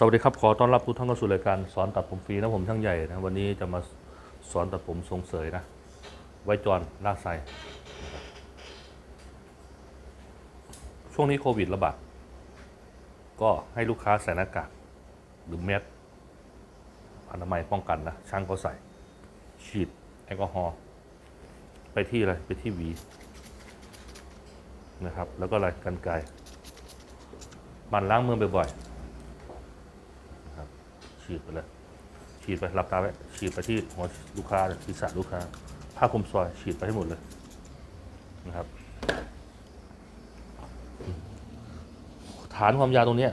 สวัสดีครับ ขอต้อนรับทุกท่านเข้าสู่รายการสอนตัดผมฟรีนะผมช่างใหญ่นะวันนี้จะมาสอนตัดผมทรงเสยนะ ไว้จอนลากไซช่วงนี้โควิดระบาดก็ให้ลูกค้าใส่หน้ากากหรือแมสอนามัยป้องกันนะ ช่างก็ใส่ ฉีดแอลกอฮอล์ไปที่อะไร ไปที่หวีนะครับ แล้วก็อะไรกันไกรหมันล้างมือบ่อยๆ ฉีดไปเลยฉีดไปหลับตาไว้ฉีดไปที่หัวลูกค้าศีรษะลูกค้า ผ้าคลุมซอยฉีดไปให้หมดเลยนะครับ ฐานความยาวตรงเนี้ย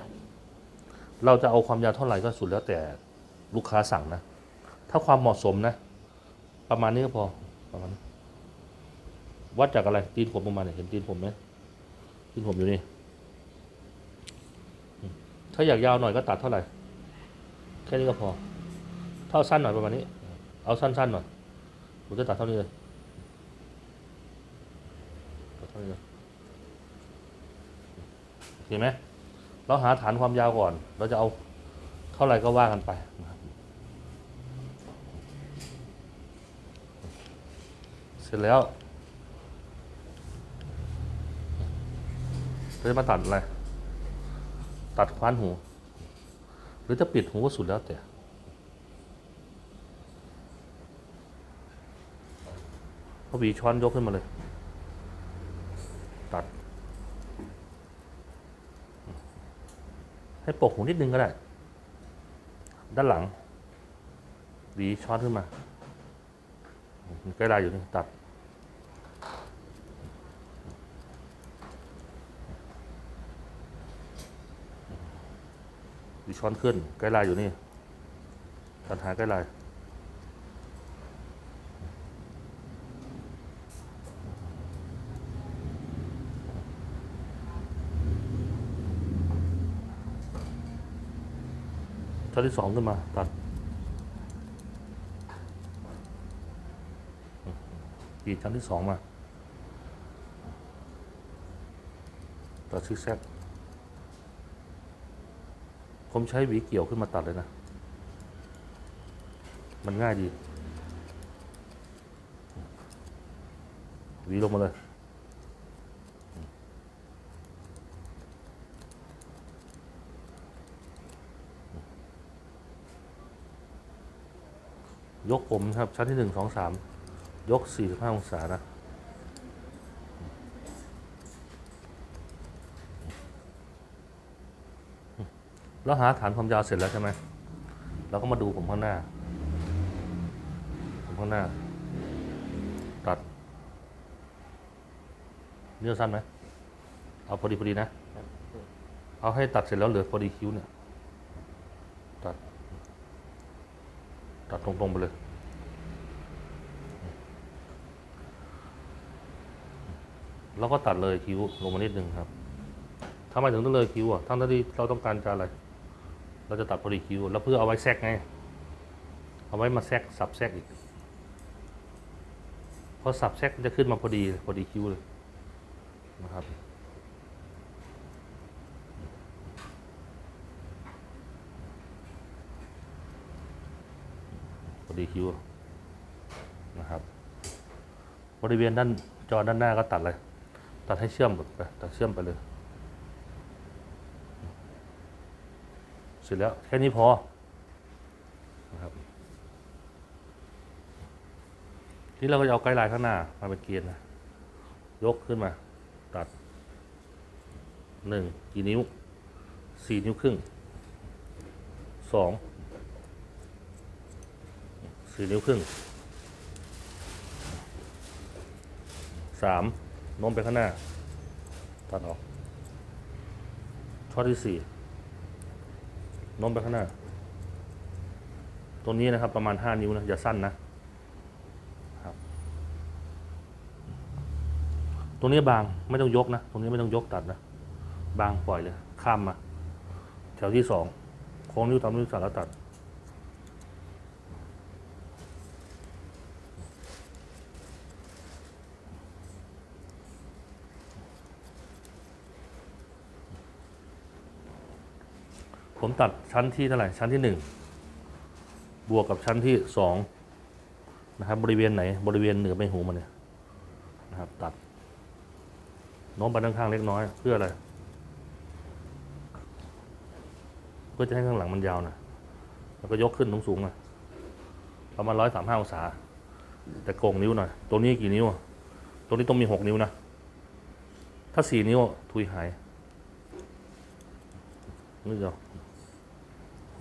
เราจะเอาความยาวเท่าไหร่ก็สุดแล้วแต่ลูกค้าสั่งนะ ถ้าความเหมาะสมนะ ประมาณนี้ก็พอประมาณนี้วัดจากอะไรตีนผมประมาณไหนเห็นตีนผมไหมตีนผมอยู่นี่ถ้าอยากยาวหน่อยก็ตัดเท่าไหร่ แค่นี้ก็พอ เท่าสั้นหน่อยประมาณนี้ เอาสั้นๆหน่อย ผมจะตัดเท่านี้เลยตัดเท่านี้เลยเห็นไหม เราหาฐานความยาวก่อน เราจะเอาเท่าไหร่ก็ว่ากันไปเสร็จแล้วเราจะมาตัดอะไร ตัดคว้านหู หรือจะปิดหูก็สุดแล้วแต่ พอหวีช้อนยกขึ้นมาเลย ตัด ให้ปกหูนิดนึงก็ได้ ด้านหลังหวีช้อนขึ้นมาใกล้ได้อยู่นี่ตัด ช้อนขึ้นใกล้ลายอยู่นี่ตัดหาใกล้ลายชั้นที่สองขึ้นมาตัดอีกชั้นที่สองมาตัดซิกแซก ผมใช้หวีเกี่ยวขึ้นมาตัดเลยนะ มันง่ายดี หวีลงมาเลย ยกผมครับชั้นที่หนึ่งสองสามยกสี่สิบห้าองศานะ แล้วหาฐานความยาวเสร็จแล้วใช่ไหมเราก็มาดูผมข้างหน้า ผมข้างหน้า ตัดเนื้อสั้นไหมเอาพอดีพอดีนะ เอาให้ตัดเสร็จแล้วเหลือพอดีคิ้วเนี่ย ตัด ตัดตรงๆไปเลย แล้วก็ตัดเลยคิ้วลงมานิดนึงครับทำไมถึงต้องเลยคิ้วอะทั้งที่เราต้องการจะอะไร เราจะตัดพอดีคิวแล้วเพื่อเอาไว้แทรกไง เอาไว้มาแทรกสับแทรกอีกพอสับแทรกจะขึ้นมาพอดีพอดีคิวเลยนะครับพอดีคิวนะครับบริเวณด้านจอด้านหน้าก็ตัดเลย ตัดให้เชื่อมหมดไปตัดเชื่อมไปเลย เสร็จแล้วแค่นี้พอนะครับที่เราก็จะเอาไกด์ไลน์ข้างหน้ามาเป็นเกียร์นะ ยกขึ้นมา ตัดหนึ่งกี่นิ้วสี่นิ้วครึ่งสองสี่นิ้วครึ่งสามโน้มไปข้างหน้า ตัดออกช่อที่สี่ โน้มไปข้างหน้า ตรงนี้นะครับประมาณห้านิ้วนะอย่าสั้นนะครับตรงนี้บางไม่ต้องยกนะ ตรงนี้ไม่ต้องยกตัดนะ บางปล่อยเลย ข้ามมา แถวที่สองโค้งนิ้วตามนิ้วสั้นแล้วตัด ผมตัดชั้นที่เท่าไหร่ชั้นที่หนึ่งบวกกับชั้นที่สองนะครับบริเวณไหนบริเวณเหนือใบหูมันเนี่ยนะครับตัดโน้มไปด้านข้างเล็กน้อยเพื่ออะไรเพื่อจะให้ข้างหลังมันยาวนะแล้วก็ยกขึ้นสูงๆน่อยประมาณร้อยสามห้าองศา แต่โกงนิ้วหน่อยตัวนี้กี่นิ้วตัวนี้ต้องมีหกนิ้วนะ ถ้าสี่นิ้ว ทุยหายนี่เดียว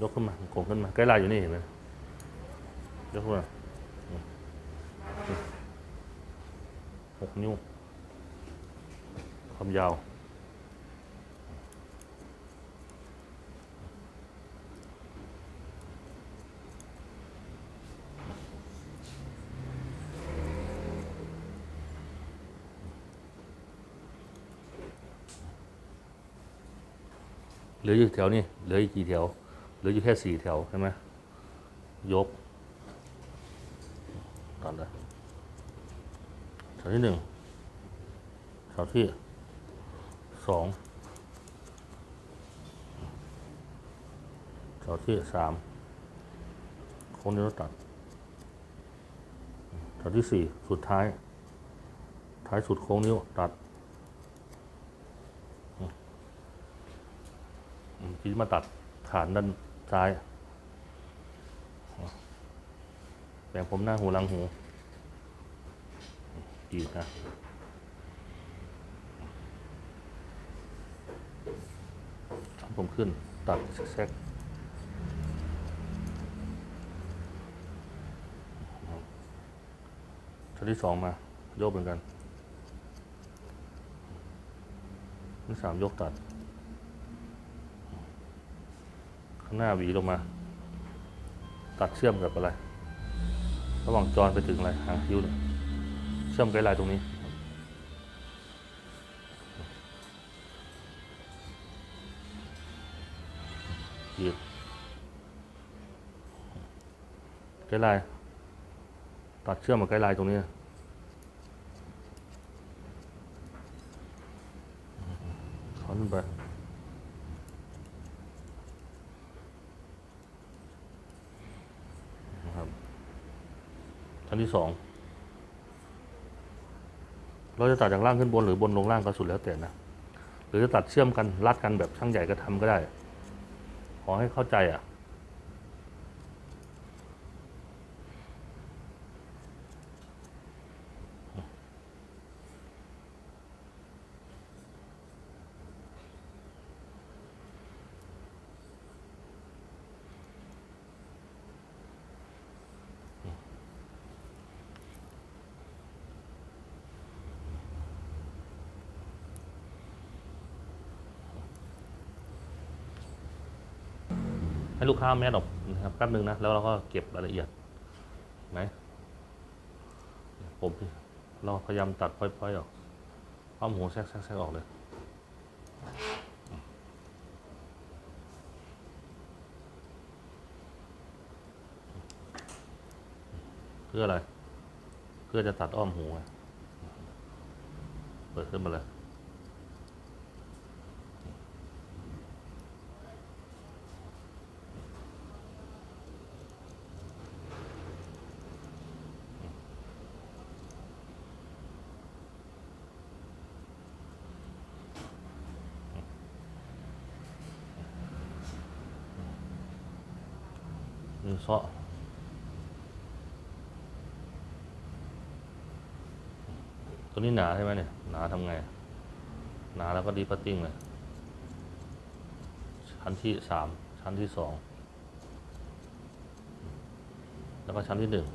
ยกขึ้นมาโกงขึ้นมาใกล้ลายอยู่นี่เห็นไหมยกขึ้นมาหกนิ้วความยาวเหลืออยู่แถวนี่เหลืออีกกี่แถว ลืออยู่แค่สี่แถวใช่ไหมยกตัดเลยแถวที่หนึ่งแถวที่สองแถวที่สามโค้งนิ้วตัดแถวที่สี่สุดท้าย ท้ายสุดโค้งนิ้วตัดอืมทีนี้มาตัดฐานด้าน ซ้ายแบ่งผมหน้าหูหลังหูอีกนะทำผมขึ้นตัดแซกชั้นที่สองมา โยกเหมือนกันชั้นที่สามยกตัด ข้าง หน้าหวีลงมา ตัดเชื่อมกับอะไร ระหว่างจรไปถึงอะไรหางคิ้วเนี่ยเชื่อมไกด์ไลน์ตรงนี้ ยืดไกด์ไลน์ตัดเชื่อมกับไกด์ไลน์ตรงนี้ ถอนขึ้นไป นะครับชั้น ที่สองเราจะตัดจากล่างขึ้นบนหรือบนลงล่างก็สุดแล้วแต่นะหรือจะตัดเชื่อมกันรัดกันแบบช่างใหญ่ก็ทำก็ได้ ขอให้เข้าใจอะ ให้ลูกค้าแมสออกนะครับแป๊บหนึ่งนะ แล้วเราก็เก็บรายละเอียดไหมผมเราพยายามตัดพ้อยๆออกเอาหมูแทรกแทรกๆออกเลยเพื่ออะไร เพื่อจะตัดอ้อมหูเปิดขึ้นมาเลย นี่เซาะตัวนี้หนาใช่ไหมเนี่ย หนาทำไง หนาแล้วก็ดีพัตติ้งเลย ชั้นที่สามชั้นที่สองแล้วก็ชั้นที่หนึ่ง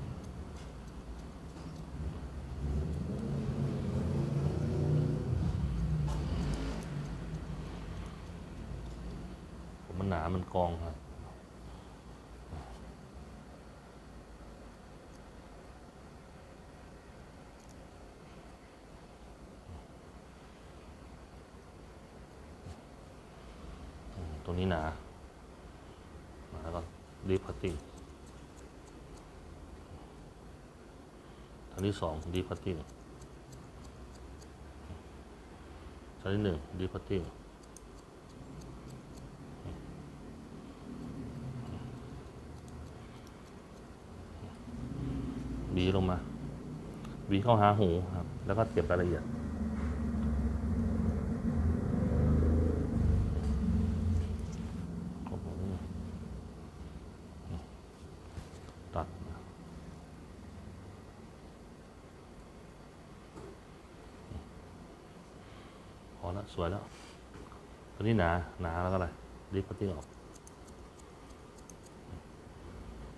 มมันหนามันกองครับันที่สองดีพัตติ้งชั้นที่หนึ่งดีพัตติ้งบีลงมาบีเข้าหาหูครับ แล้วก็เก็บรายละเอียด หนาหนาแล้วก็อะไรรีบพัตติ้งออก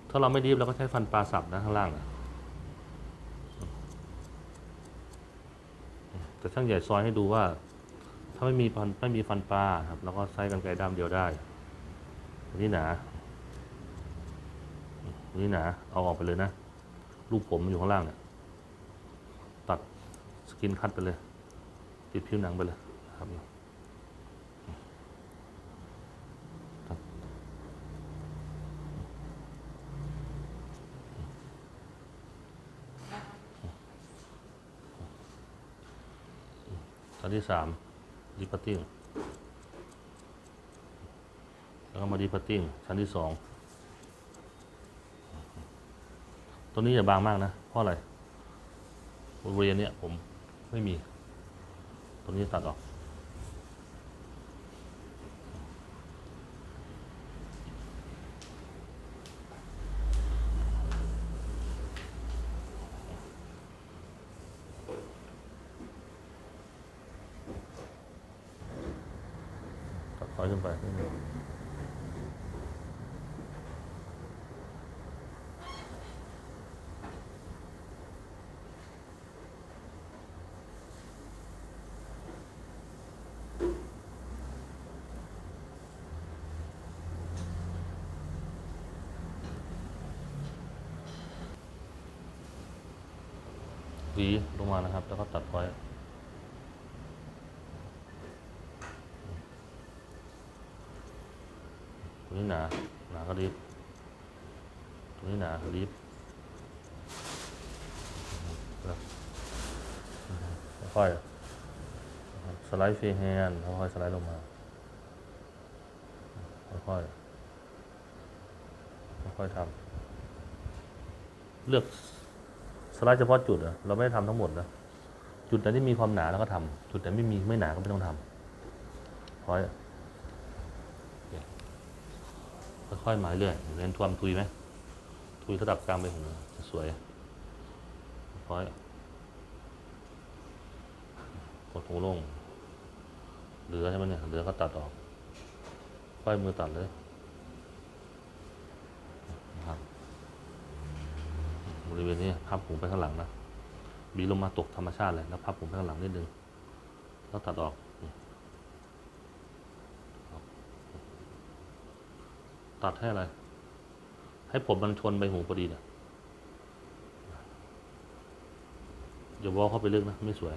ถ้าเราไม่รีบเราก็ใช้ฟันปลาสับนะข้างล่างนะแต่ช่างใหญ่ซอยให้ดูว่า ถ้าไม่มีฟันไม่มีฟันปลาครับเราก็ใช้กันไกรด้ามเดียวได้อันนี้หนาอันนี้หนาเอาออกไปเลยนะรูปผมอยู่ข้างล่างเนี่ยตัดสกินคัดไปเลย ติดผิวหนังไปเลยครับตัดตอน ที่สามดีพัตติ้งแล้วก็มาดีพัตติ้งชั้นที่สองตัวนี้จะบางมากนะ เพราะอะไรบริเวณเนี้ยผมไม่มี ตัวนี้ตัดออก ตัดถอยขึ้นไปนิดนึง หวีลงมานะครับ แล้วก็ตัดไว้ ตัวนี้หนา หนาก็รีบตัวนี้หนารีบค่อยๆสไลด์ฟรีแฮนด์ค่อยสไลด์ลงมา ค่อยๆค่อยๆทำเลือก ไลด์เฉพาะจุดอะเราไม่ได้ทำทั้งหมดนะจุดไหนที่มีความหนาเราก็ทำจุดไหนไม่มีไม่หนาก็ไม่ต้องทำค่อยค่อยๆหมายเรื่อยเรียนทวมทุยไหมทุยระดับกลางไปหูจะสวยค่อยกดหูลงเหลือใช่ไหมเนี่ยเหลือก็ตัดออกค่อยมือตัดเลยนะครับ บริเวณนี้พับหูไปข้างหลังนะบีลงมาตกธรรมชาติเลยแล้วพับหูไปข้างหลังนิดนึงแล้วตัดออก ตัดให้อะไร ให้ผมมันชนใบหูพอดีเนี่ยอย่าวอเข้าไปลึกนะ ไม่สวย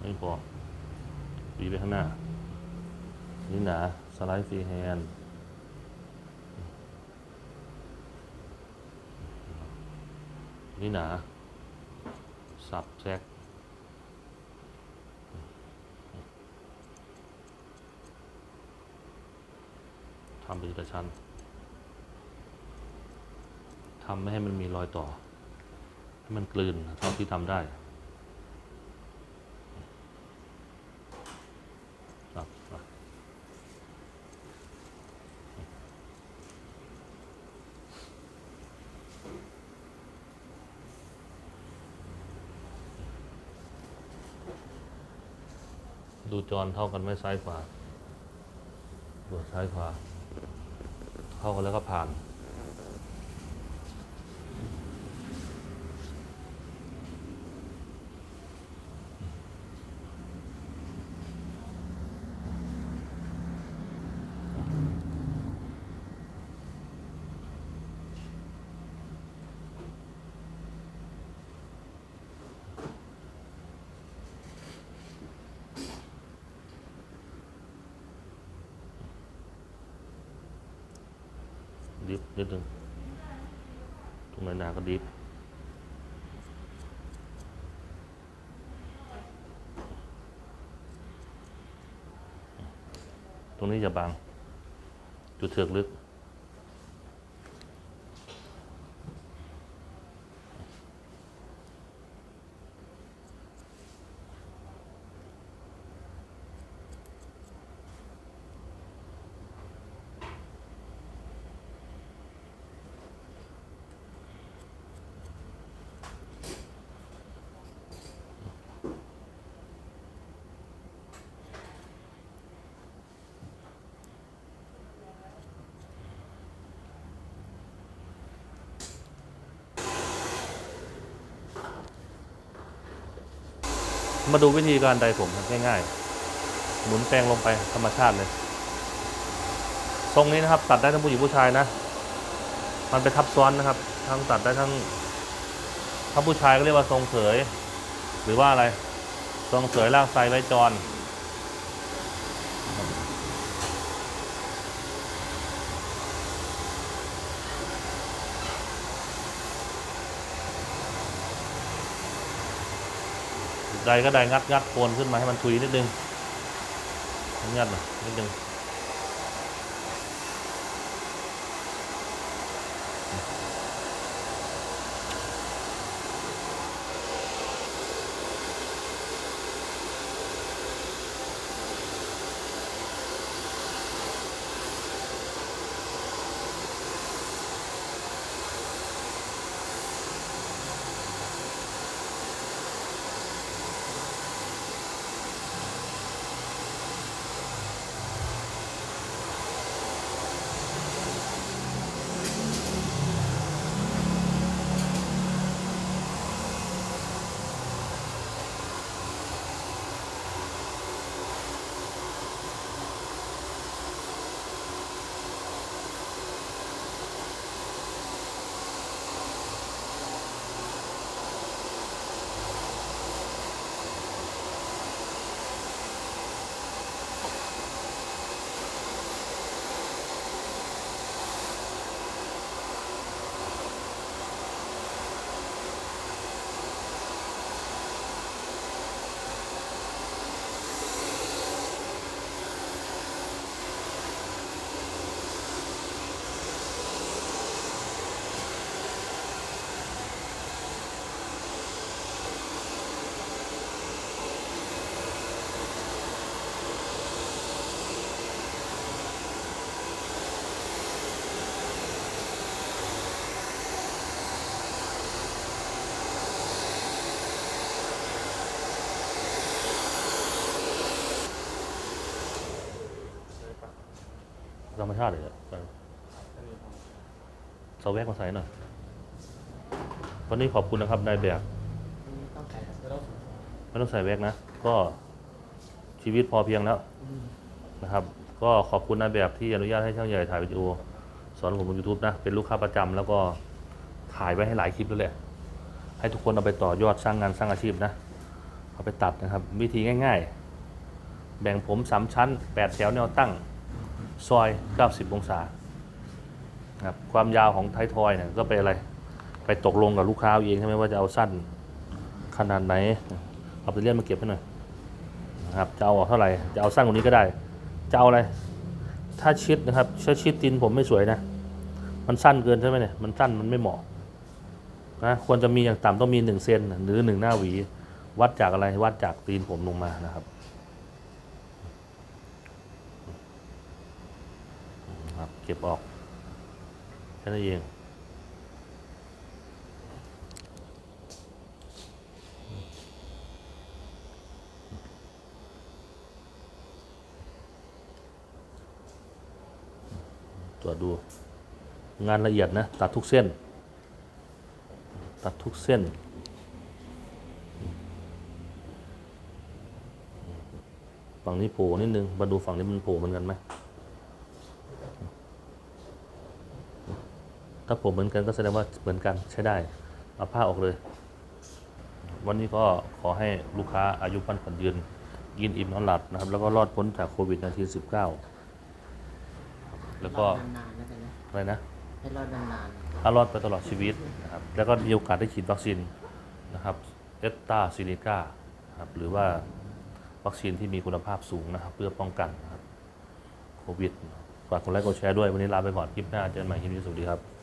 ไม่พอบีไป ข้างหน้า นี่หนา สไลด์ฟรีแฮนด์นี่หนา สับแทรกทำเป็นกระชั้นทำไม่ให้มันมีรอยต่อ ให้มันกลืนเท่าที่ทำได้ครับอะดู จรเท่ากันไหมซ้ายขวาตรวจซ้ายขวาเท่ากันแล้วก็ผ่าน ดิฟนิดนึงตรงไหนหนาก็ดิฟตรงนี้จะบาง จุดเถือกลึก มาดูวิธีการใดผมง่ายๆ หมุนแปลงลงไปธรรมชาติเลย ทรงนี้นะครับ ตัดได้ทั้งผู้หญิงผู้ชายนะ มันไปทับซ้อนนะครับ ทั้งตัดได้ทั้งถ้าผู้ชายก็เรียกว่าทรงเสยหรือว่าอะไร ทรงเสยลากไซไว้จร ใดก็ได้งัดงัดโคนขึ้นมาให้มันทุยนิดนึงงัดหน่อยนิดนึง ชาติเลยอะเสวกมาใส่หน่อยวันนี้ขอบคุณนะครับนายแบบต้องใส่ไม่ต้องใส่แวกนะ ก็ชีวิตพอเพียงแล้วนะครับ ก็ขอบคุณนายแบบที่อนุญาตให้ช่างใหญ่ถ่ายวิดีโอสอนผมบน YouTube นะ เป็นลูกค้าประจำแล้วก็ถ่ายไว้ให้หลายคลิปแล้วแหละ ให้ทุกคนเอาไปต่อยอดสร้างงานสร้างอาชีพนะ เอาไปตัดนะครับ วิธีง่าย ๆ แบ่งผมสามชั้น8แถวแนวตั้ง ซอย 90 องศาครับความยาวของไทยทอยเนี่ยก็ไปอะไร ไปตกลงกับลูกค้าเองใช่ไหมว่าจะเอาสั้นขนาดไหน เอาไปเลี่ยนมาเก็บให้หน่อยนะครับจะเอาออกเท่าไหร่ จะเอาสั้นกว่านี้ก็ได้ จะเอาอะไร ถ้าชิดนะครับถ้าชิดตีนผมไม่สวยนะ มันสั้นเกินใช่ไหมเนี่ย มันสั้นมันไม่เหมาะนะควรจะมีอย่างต่ำต้องมีหนึ่งเซนหรือหนึ่งหน้าหวี วัดจากอะไร วัดจากตีนผมลงมานะครับ ครับ เก็บออกแค่นั้นเองตรวจดู งานละเอียดนะ ตัดทุกเส้น ตัดทุกเส้นฝั่งนี้โผล่นิดนึงมาดูฝั่งนี้มันโผล่เหมือนกันไหม ถ้าผมเหมือนกันก็แสดงว่าเหมือนกันใช้ได้ เอาผ้าออกเลย วันนี้ก็ขอให้ลูกค้าอายุพันขวัญยืน กินอิ่มนอนหลับนะครับ แล้วก็รอดพ้นจากโควิด -19 แล้วก็นานๆนะจ๊ะนะอะไรนะให้รอดนานถ้ารอดไปตลอดชีวิตนะครับ แล้วก็มีโอกาสได้ฉีดวัคซีนนะครับเอสตาซิลิก้านะครับหรือว่าวัคซีนที่มีคุณภาพสูงนะครับ เพื่อป้องกันนะครับขโควิดฝากกดไลค์กดแชร์ด้วย วันนี้ลาไปก่อนคลิปหน้าเจอกันใหม่คลิปนี้สวัสดีครับ